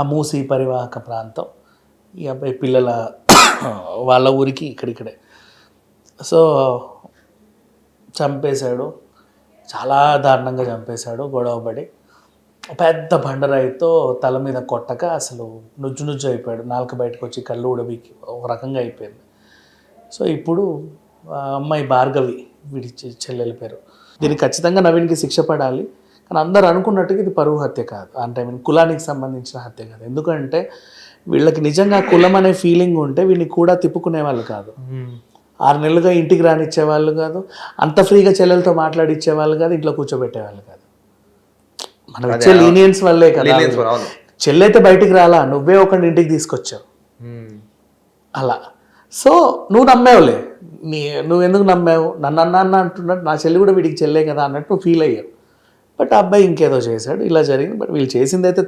ఆ మూసి పరివాహక ప్రాంతం. ఈ అబ్బాయి పిల్లల వాళ్ళ ఊరికి ఇక్కడిక్కడే. సో చంపేశాడు. చాలా దారుణంగా చంపేశాడు గొడవపడి పెద్ద బండరాయితో తల మీద కొట్టక అసలు నుజ్జు నుజ్జు అయిపోయాడు. నాలుక బయటకు వచ్చి కళ్ళు ఉడబికి ఒక రకంగా అయిపోయింది. సో ఇప్పుడు అమ్మాయి భార్గవి వీడి చె- చెల్లెలి పేరు. దీనికి ఖచ్చితంగా నవీన్కి శిక్ష పడాలి. కానీ అందరు అనుకున్నట్టుగా ఇది పరువు హత్య కాదు. అంటే ఐ మీన్ కులానికి సంబంధించిన హత్య కాదు. ఎందుకంటే వీళ్ళకి నిజంగా కులం అనే ఫీలింగ్ ఉంటే వీడిని కూడా తిప్పుకునే వాళ్ళు కాదు. ఆరు నెలలుగా ఇంటికి రానిచ్చే వాళ్ళు కాదు. అంత ఫ్రీగా చెల్లెలతో మాట్లాడిచ్చే వాళ్ళు కాదు. ఇంట్లో కూర్చోబెట్టేవాళ్ళు కాదు. మనం ఇచ్చే లీనియన్స్ వల్లే కదా. చెల్లైతే బయటికి రాలా? నువ్వే ఒకరిని ఇంటికి తీసుకొచ్చావు. అలా. సో నువ్వు నమ్మావులే. నీ నువ్వు ఎందుకు నమ్మావు? నన్ను అన్న అన్న అంటున్నట్టు నా చెల్లి కూడా వీడికి చెల్లే కదా అన్నట్టు నువ్వు ఫీల్ అయ్యావు. బట్ ఆ అబ్బాయి ఇంకేదో చేశాడు ఇలా జరిగింది. బట్ వీళ్ళు చేసింది అయితే